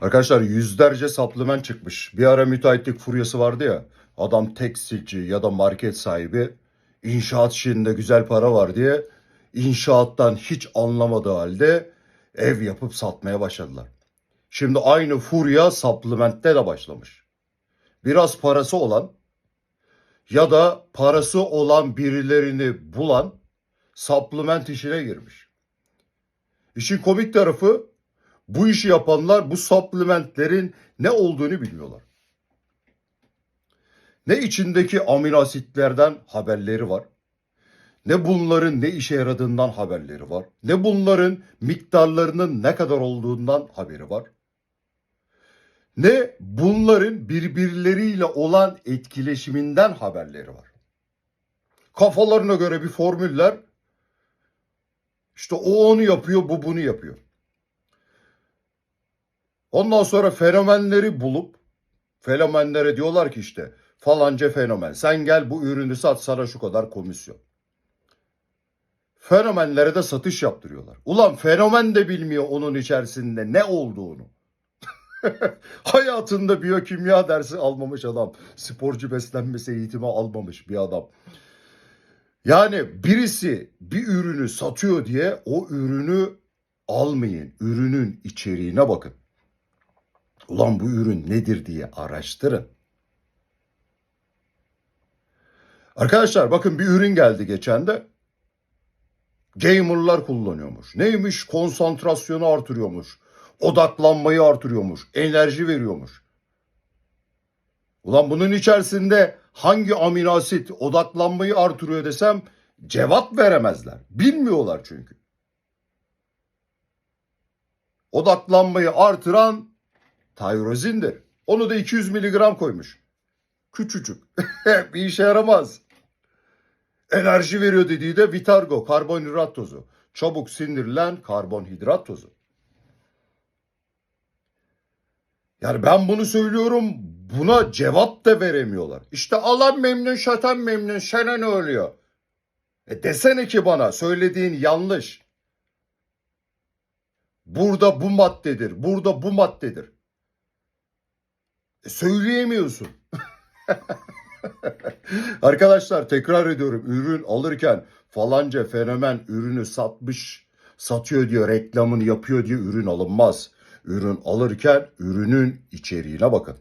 Arkadaşlar yüzlerce supplement çıkmış. Bir ara müteahhitlik furyası vardı ya. Adam tekstilci ya da market sahibi inşaat işinde güzel para var diye inşaattan hiç anlamadığı halde ev yapıp satmaya başladılar. Şimdi aynı furya supplement'te de başlamış. Biraz parası olan ya da parası olan birilerini bulan supplement işine girmiş. İşin komik tarafı bu işi yapanlar bu supplementlerin ne olduğunu bilmiyorlar. Ne içindeki amino asitlerden haberleri var. Ne bunların ne işe yaradığından haberleri var. Ne bunların miktarlarının ne kadar olduğundan haberi var. Ne bunların birbirleriyle olan etkileşiminden haberleri var. Kafalarına göre bir formüller işte o onu yapıyor, bu bunu yapıyor. Ondan sonra fenomenleri bulup fenomenlere diyorlar ki işte falanca fenomen sen gel bu ürünü sat sana şu kadar komisyon. Fenomenlere de satış yaptırıyorlar. Ulan fenomen de bilmiyor onun içerisinde ne olduğunu. Hayatında biyokimya dersi almamış adam. Sporcu beslenmesi eğitimi almamış bir adam. Yani birisi bir ürünü satıyor diye o ürünü almayın. Ürünün içeriğine bakın. Ulan bu ürün nedir diye araştırın. Arkadaşlar bakın bir ürün geldi geçen de. Gamerlar kullanıyormuş. Neymiş? Konsantrasyonu artırıyormuş. Odaklanmayı artırıyormuş. Enerji veriyormuş. Ulan bunun içerisinde hangi amino asit odaklanmayı artırıyor desem cevap veremezler. Bilmiyorlar çünkü. Odaklanmayı artıran tayrozindir. Onu da 200 miligram koymuş. Küçücük. bir işe yaramaz. Enerji veriyor dediği de Vitargo, karbonhidrat tozu. Çabuk sindirilen karbonhidrat tozu. Yani ben bunu söylüyorum buna cevap da veremiyorlar. İşte alan memnun şatan memnun sana ne oluyor? E desene ki bana söylediğin yanlış. Burada bu maddedir, burada bu maddedir. E söyleyemiyorsun. Arkadaşlar tekrar ediyorum ürün alırken falanca fenomen ürünü satmış, satıyor diyor, reklamını yapıyor diye ürün alınmaz. Ürün alırken ürünün içeriğine bakın.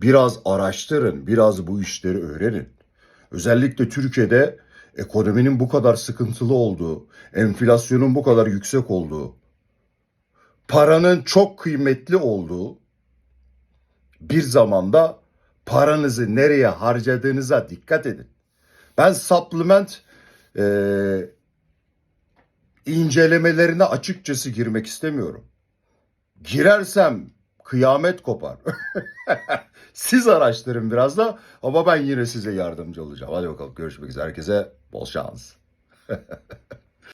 Biraz araştırın, biraz bu işleri öğrenin. Özellikle Türkiye'de ekonominin bu kadar sıkıntılı olduğu, enflasyonun bu kadar yüksek olduğu, paranın çok kıymetli olduğu bir zamanda paranızı nereye harcadığınıza dikkat edin. Ben supplement e, incelemelerine açıkçası girmek istemiyorum. Girersem kıyamet kopar. Siz araştırın biraz da ama ben yine size yardımcı olacağım. Hadi bakalım görüşmek üzere. Herkese bol şans.